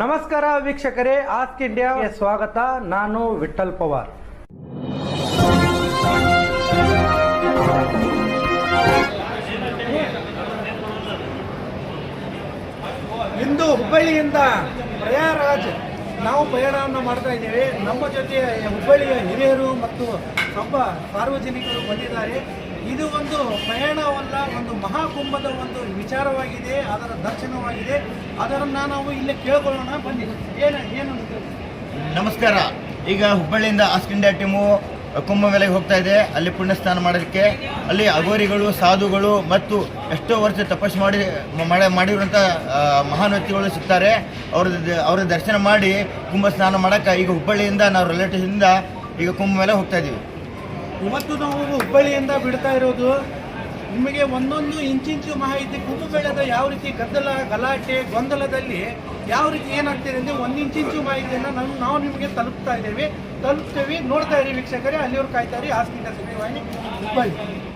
ನಮಸ್ಕಾರ ವೀಕ್ಷಕರೇ, ಆಸ್ಕ್ ಇಂಡಿಯಾಗೆ ಸ್ವಾಗತ. ನಾನು ವಿಠಲ್ ಪವಾರ್. ಇಂದು ಹುಬ್ಬಳ್ಳಿಯಿಂದ ಪ್ರಯಾರಾಜ್ ನಾವು ಪ್ರಯಾಣವನ್ನು ಮಾಡ್ತಾ ಇದ್ದೇವೆ. ನಮ್ಮ ಜೊತೆ ಹುಬ್ಬಳ್ಳಿಯ ಹಿರಿಯರು ಮತ್ತು ಒಬ್ಬ ಸಾರ್ವಜನಿಕರು ಬಂದಿದ್ದಾರೆ. ಇದು ಒಂದು ಪ್ರಯಾಣವಲ್ಲ ಒಂದು ಮಹಾಕುಂಭದ ಒಂದು ವಿಚಾರವಾಗಿದೆ, ಅದರ ದರ್ಶನವಾಗಿದೆ. ಅದರನ್ನ ನಾವು ಇಲ್ಲೇ ಕೇಳ್ಕೊಳ್ಳೋಣ, ಬನ್ನಿ. ಏನು ಏನು? ನಮಸ್ಕಾರ. ಈಗ ಹುಬ್ಬಳ್ಳಿಯಿಂದ ಆಸ್ಟ್ ಇಂಡಿಯಾ ಟೀಮು ಕುಂಭಮೇಲೆಗೆ ಹೋಗ್ತಾ ಇದೆ. ಅಲ್ಲಿ ಪುಣ್ಯಸ್ನಾನ ಮಾಡೋದಕ್ಕೆ ಅಲ್ಲಿ ಅಗೋರಿಗಳು ಸಾಧುಗಳು ಮತ್ತು ಎಷ್ಟೋ ವರ್ಷ ತಪಸ್ಸು ಮಾಡಿ ಮಾಡಿ ಮಾಡಿರುವಂಥ ಮಹಾನ್ ವ್ಯಕ್ತಿಗಳು ಸಿಗ್ತಾರೆ. ಅವ್ರ ಅವ್ರ ದರ್ಶನ ಮಾಡಿ ಕುಂಭ ಸ್ನಾನ ಮಾಡೋಕ್ಕೆ ಈಗ ಹುಬ್ಬಳ್ಳಿಯಿಂದ ನಾವು ರಿಲೇಟಿವ್ಸಿಂದ ಈಗ ಕುಂಭಮೇಳೆ ಹೋಗ್ತಾ ಇದ್ದೀವಿ ಇವತ್ತು ನಾವು ಹುಬ್ಬಳ್ಳಿಯಿಂದ ಬಿಡ್ತಾ ಇರೋದು, ನಿಮಗೆ ಒಂದೊಂದು ಇಂಚಿಂಚು ಮಾಹಿತಿ ಕುಂಭಮೇಳದ ಯಾವ ರೀತಿ ಗದ್ದಲ, ಗಲಾಟೆ, ಗೊಂದಲದಲ್ಲಿ ಯಾವ ರೀತಿ ಏನಾಗ್ತಿದೆ ಅಂದರೆ ಒಂದು ಇಂಚಿಂಚು ಮಾಹಿತಿಯನ್ನು ನಾವು ನಾವು ನಿಮಗೆ ತಲುಪ್ತಾ ಇದ್ದೇವೆ. ತಲುಪ್ತೇವೆ. ನೋಡ್ತಾ ಇರಿ ವೀಕ್ಷಕರೇ ಅಲ್ಲಿಯವರು ಕಾಯ್ತಾ ಇರಿ. ಆಸ್ತಿ ಸುದ್ದಿವಾಹಿನಿ ಹುಬ್ಬಳ್ಳಿ.